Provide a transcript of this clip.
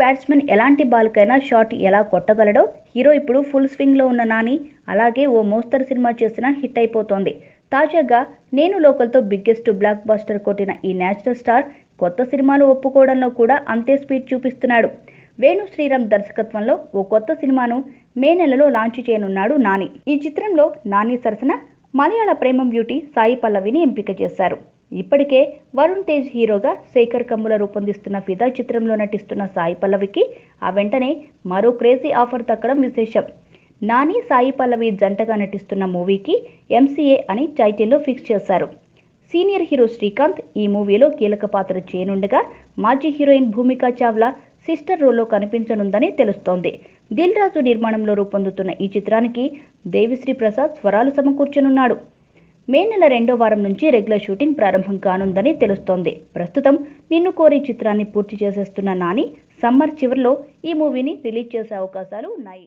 Batsmen ఎలాంటి బాల్కైనా shot ఎలా కొట్టగలడో hero ఇప్పుడు ఫుల్ స్వింగ్లో ఉన్న నాని అలాగే ఓ మోస్తరు సినిమా చేసినా హిట్ అయిపోతోంది. తాజాగా నేను లోకల్తో బిగ్గెస్ట్ బ్లాక్ బస్టర్ కొట్టిన ఈ నేచురల్ స్టార్ కొత్త సినిమాలు ఒప్పుకోవడంలో కూడా అంతే స్పీడ్ చూపిస్తున్నాడు. వేణు శ్రీరామ్ దర్శకత్వంలో ఓ కొత్త సినిమాను మే నెలలో లాంచ్ చేయనున్నాడు నాని. ఈ చిత్రంలో నాని సరసన మలయాళ ప్రేమ బ్యూటీ సాయి పల్లవిని ఎంపిక చేశారు. ఇప్పటికే వరుణ్ తేజ్ హీరోగా శేఖర్ కమ్ముల రూపొందిస్తున్న ఫిదా చిత్రంలో నటిస్తున్న సాయి పల్లవికి ఆ వెంటనే మరో క్రేజీ ఆఫర్ దక్కడం విశేషం. నాని సాయి పల్లవి జంటగా నటిస్తున్న మూవీకి ఎంసీఏ అని టైటిల్లో ఫిక్స్ చేశారు. సీనియర్ హీరో శ్రీకాంత్ ఈ మూవీలో కీలక పాత్ర చేయనుండగా మాజీ హీరోయిన్ భూమికా చావ్లా సిస్టర్ రోల్లో కనిపించనుందని తెలుస్తోంది. దిల్ రాజు నిర్మాణంలో రూపొందుతున్న ఈ చిత్రానికి దేవిశ్రీ ప్రసాద్ స్వరాలు సమకూర్చనున్నాడు. మే నెల రెండో వారం నుంచి రెగ్యులర్ షూటింగ్ ప్రారంభం కానుందని తెలుస్తోంది. ప్రస్తుతం నిన్ను కోరి చిత్రాన్ని పూర్తి చేసేస్తున్న నాని సమ్మర్ చివరిలో ఈ మూవీని రిలీజ్ చేసే అవకాశాలు ఉన్నాయి.